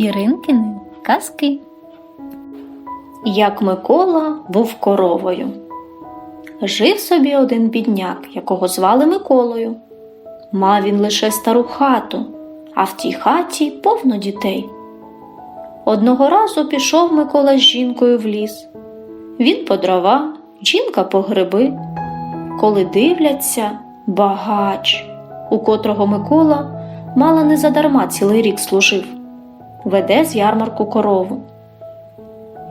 Іринкини казки. Як Микола був коровою. Жив собі один бідняк, якого звали Миколою. Мав він лише стару хату, а в тій хаті повно дітей. Одного разу пішов Микола з жінкою в ліс. Він по дрова, жінка по гриби. Коли дивляться, багач, у котрого Микола мало не задарма цілий рік служив, веде з ярмарку корову.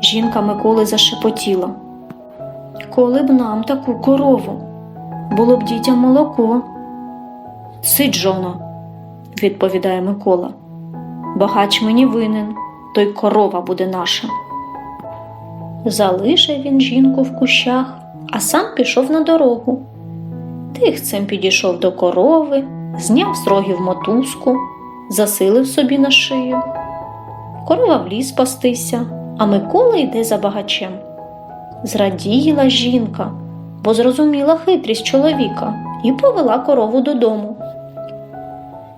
Жінка Миколи зашепотіла. Коли б нам таку корову, було б дітям молоко. Сидь, жоно, відповідає Микола. Багач мені винен, то й корова буде наша. Залишив він жінку в кущах, а сам пішов на дорогу. Тихцем підійшов до корови, зняв з рогів мотузку, засилив собі на шию. Корова в ліс пастися, а Микола йде за багачем. Зраділа жінка, бо зрозуміла хитрість чоловіка і повела корову додому.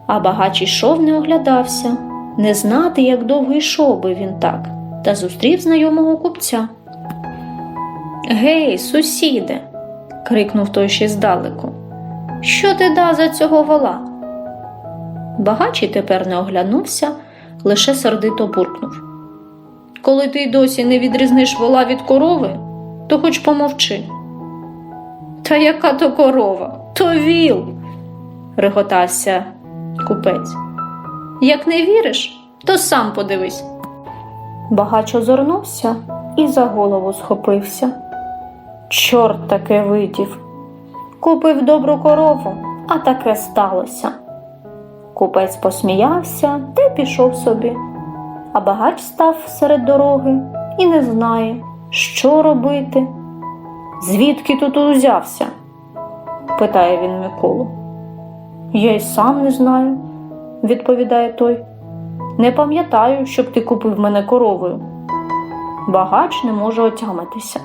А багач ішов не оглядався, не знати, як довго йшов би він так, та зустрів знайомого купця. Гей, сусіде, крикнув той ще здалеку. Що ти да за цього вола? Багач і тепер не оглянувся, лише сердито буркнув. Коли ти й досі не відрізниш вола від корови, то хоч помовчи. Та яка то корова, то віл, реготався купець. Як не віриш, то сам подивись. Багач озирнувся і за голову схопився. Чорт таке видів. Купив добру корову, а таке сталося. Купець посміявся та й пішов собі, а багач став серед дороги і не знає, що робити. Звідки тут узявся? питає він Миколу. Я й сам не знаю, відповідає той. Не пам'ятаю, щоб ти купив мене коровою. Багач не може отямитися.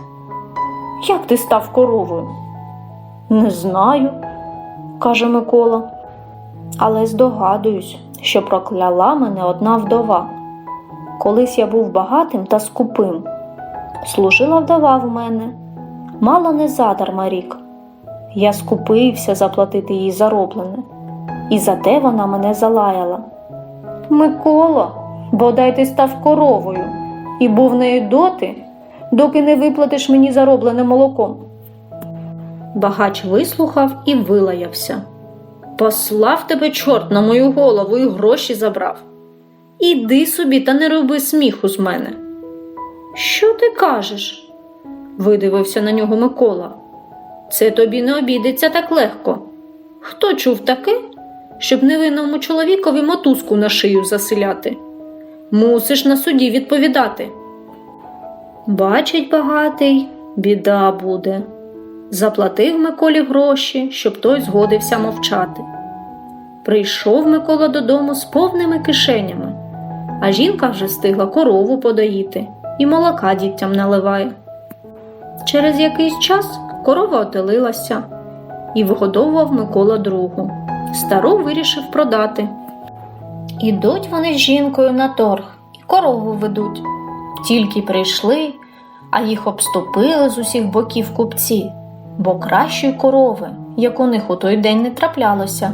Як ти став коровою? Не знаю, каже Микола, але здогадуюсь, що прокляла мене одна вдова. Колись я був багатим та скупим. Служила вдова в мене, мало не задарма рік. Я скупився заплатити їй зароблене, і за те вона мене залаяла. Микола, бодай ти став коровою і був нею доти, доки не виплатиш мені зароблене молоком. Багач вислухав і вилаявся. Послав тебе чорт на мою голову і гроші забрав. Іди собі та не роби сміху з мене. Що ти кажеш? видивився на нього Микола. Це тобі не обійдеться так легко. Хто чув таке, щоб невинному чоловікові мотузку на шию заселяти? Мусиш на суді відповідати. Бачить багатий, біда буде. Заплатив Миколі гроші, щоб той згодився мовчати. Прийшов Микола додому з повними кишенями, а жінка вже встигла корову подоїти і молока дітям наливає. Через якийсь час корова отелилася і вигодовував Микола другу. Стару вирішив продати. Ідуть вони з жінкою на торг і корову ведуть. Тільки прийшли, а їх обступили з усіх боків купці, бо кращої корови, як у них у той день не траплялося.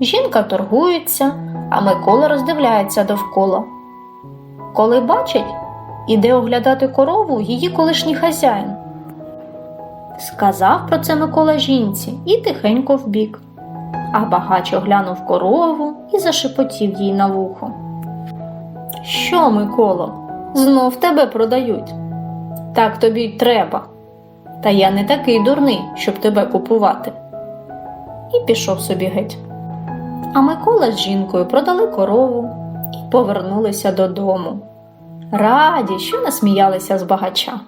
Жінка торгується, а Микола роздивляється довкола. Коли бачить, іде оглядати корову її колишній хазяїн. Сказав про це Микола жінці і тихенько вбік. А багач оглянув корову і зашепотів їй на вухо. Що, Миколо, знов тебе продають? Так тобі й треба. Та я не такий дурний, щоб тебе купувати. І пішов собі геть. А Микола з жінкою продали корову і повернулися додому. Раді, що насміялися з багача.